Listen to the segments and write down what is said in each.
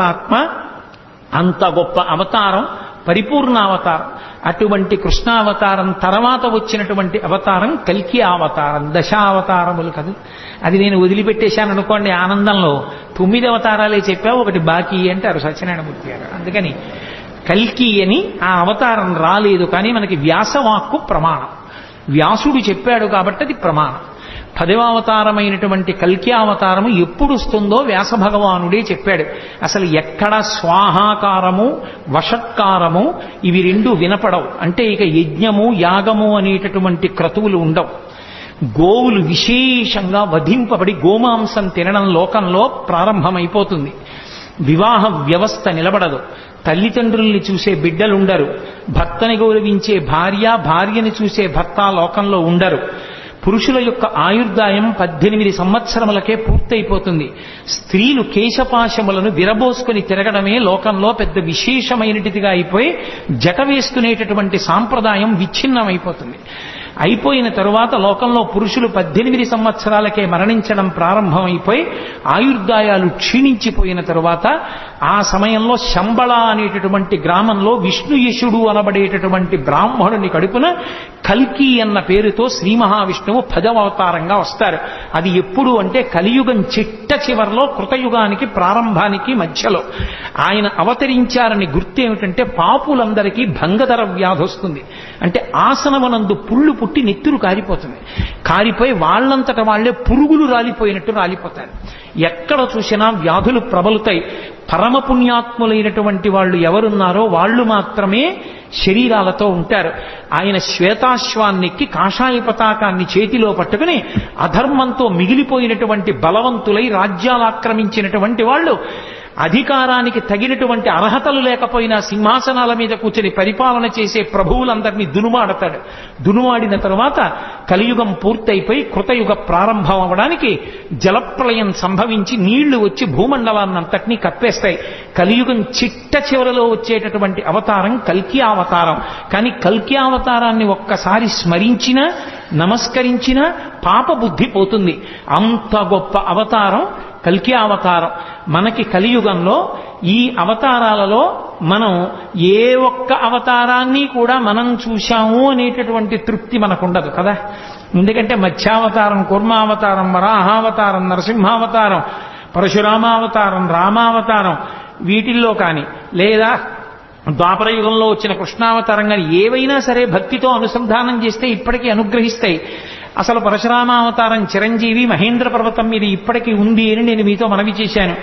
ఆత్మ అంత గొప్ప అవతారం పరిపూర్ణ అవతారం. అటువంటి కృష్ణావతారం తర్వాత వచ్చినటువంటి అవతారం కల్కి అవతారం దశావతారములు కదా. అది నేను వదిలిపెట్టేశాను అనుకోండి ఆనందంలో. తొమ్మిది అవతారాలే చెప్పావు ఒకటి బాకీ అంటారు సత్యనారాయణమూర్తి గారు. అందుకని కల్కి అని ఆ అవతారం రాలేదు కానీ మనకి వ్యాసవాక్కు ప్రమాణం. వ్యాసుడు చెప్పాడు కాబట్టి అది ప్రమాణం. పదవ అవతారమైనటువంటి కల్కి అవతారము ఎప్పుడు వస్తుందో వ్యాస భగవానుడే చెప్పాడు. అసలు ఎక్కడ స్వాహాకారము వషత్కారము ఇవి రెండు వినపడవు. అంటే ఇక యజ్ఞము యాగము అనేటటువంటి క్రతువులు ఉండవు. గోవులు విశేషంగా వధింపబడి గోమాంసం తినడం లోకంలో ప్రారంభమైపోతుంది. వివాహ వ్యవస్థ నిలబడదు. తల్లిదండ్రుల్ని చూసే బిడ్డలుండరు. భర్తని గౌరవించే భార్య భార్యని చూసే భర్త లోకంలో ఉండరు. పురుషుల యొక్క ఆయుర్దాయం పద్దెనిమిది సంవత్సరములకే పూర్తయిపోతుంది. స్త్రీలు కేశపాశములను విరబోసుకుని తిరగడమే లోకంలో పెద్ద విశేషమైనటిదిగా అయిపోయి జట వేసుకునేటటువంటి సాంప్రదాయం విచ్ఛిన్నమైపోతుంది. అయిపోయిన తరువాత లోకంలో పురుషులు పద్దెనిమిది సంవత్సరాలకే మరణించడం ప్రారంభమైపోయి ఆయుర్దాయాలు క్షీణించిపోయిన తరువాత ఆ సమయంలో శంబళ అనేటటువంటి గ్రామంలో విష్ణుయశుడు అనబడేటటువంటి బ్రాహ్మణుని కడుపున కల్కి అన్న పేరుతో శ్రీ మహావిష్ణువు పదవతారంగా వస్తారు. అది ఎప్పుడు అంటే కలియుగం చిట్ట చివరిలో కృతయుగానికి ప్రారంభానికి మధ్యలో. ఆయన అవతరించారని గుర్తు ఏమిటంటే పాపులందరికీ భంగధర వ్యాధి వస్తుంది. అంటే ఆసనమనందు పుళ్ళు పుట్టి నెత్తురు కారిపోతుంది. కారిపోయి వాళ్ళంతట వాళ్ళే పురుగులు రాలిపోయినట్టు రాలిపోతారు. ఎక్కడ చూసినా వ్యాధులు ప్రబలుతాయి. పరమ పుణ్యాత్ములైనటువంటి వాళ్ళు ఎవరున్నారో వాళ్ళు మాత్రమే శరీరాలతో ఉంటారు. ఆయన శ్వేతాశ్వాన్నికి కాషాయ పతాకాన్ని చేతిలో పట్టుకుని అధర్మంతో మిగిలిపోయినటువంటి బలవంతులై రాజ్యాలు ఆక్రమించినటువంటి వాళ్ళు. అధికారానికి తగినటువంటి అర్హతలు లేకపోయినా సింహాసనాల మీద కూర్చొని పరిపాలన చేసే ప్రభువులందరినీ దునుమాడతాడు. దునుమాడిన తర్వాత కలియుగం పూర్తయిపోయి కృతయుగ ప్రారంభం అవడానికి జలప్రలయం సంభవించి నీళ్ళు వచ్చి భూమండలాన్నంతటినీ కప్పేస్తాయి. కలియుగం చిట్ట చివరలో వచ్చేటటువంటి అవతారం కల్కి అవతారం. కానీ కల్కి అవతారాన్ని ఒక్కసారి స్మరించినా నమస్కరించినా పాప బుద్ధి పోతుంది. అంత గొప్ప అవతారం కల్కి అవతారం. మనకి కలియుగంలో ఈ అవతారాలలో మనం ఏ ఒక్క అవతారాన్ని కూడా మనం చూశాము అనేటటువంటి తృప్తి మనకు ఉండదు కదా. ఎందుకంటే మత్స్యావతారం కుర్మావతారం వరాహావతారం నరసింహావతారం పరశురామావతారం రామావతారం వీటిల్లో కానీ లేదా ద్వాపరయుగంలో వచ్చిన కృష్ణావతారం కానీ ఏవైనా సరే భక్తితో అనుసంధానం చేస్తే ఇప్పటికీ అనుగ్రహిస్తాయి. అసలు పరశురామావతారం చిరంజీవి మహేంద్ర పర్వతం మీద ఇప్పటికీ ఉంది అని నేను మీతో మనవి చేశాను.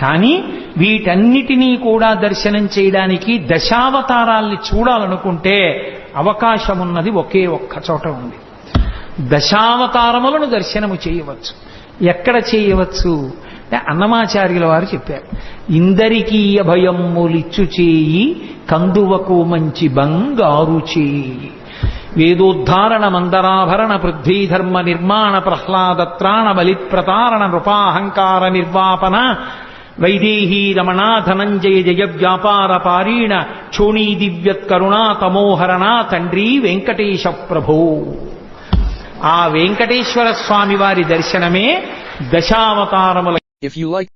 కానీ వీటన్నిటినీ కూడా దర్శనం చేయడానికి దశావతారాల్ని చూడాలనుకుంటే అవకాశం ఉన్నది ఒకే ఒక్క చోట ఉంది. దశావతారములను దర్శనము చేయవచ్చు. ఎక్కడ చేయవచ్చు? అంటే అన్నమాచార్యుల వారు చెప్పారు. ఇందరికీ అభయమ్ములిచ్చు చేయి కందువకు మంచి బంగారు చేయి. వేదోద్ధారణ మందరాభరణ పృథ్వీధర్మ నిర్మాణ ప్రహ్లాదత్రాణ బలిప్రతారణ నృపాహంకార నిర్వాపన వైదేహీ రమణా ధనంజయ జయ వ్యాపార పారీణ క్షోణీ దివ్యత్కరుణా తమోహరణ తండ్రి వెంకటేశ ప్రభో ఆ వెంకటేశ్వర స్వామి వారి దర్శనమే దశావతారముల ఇఫ్ యు లైక్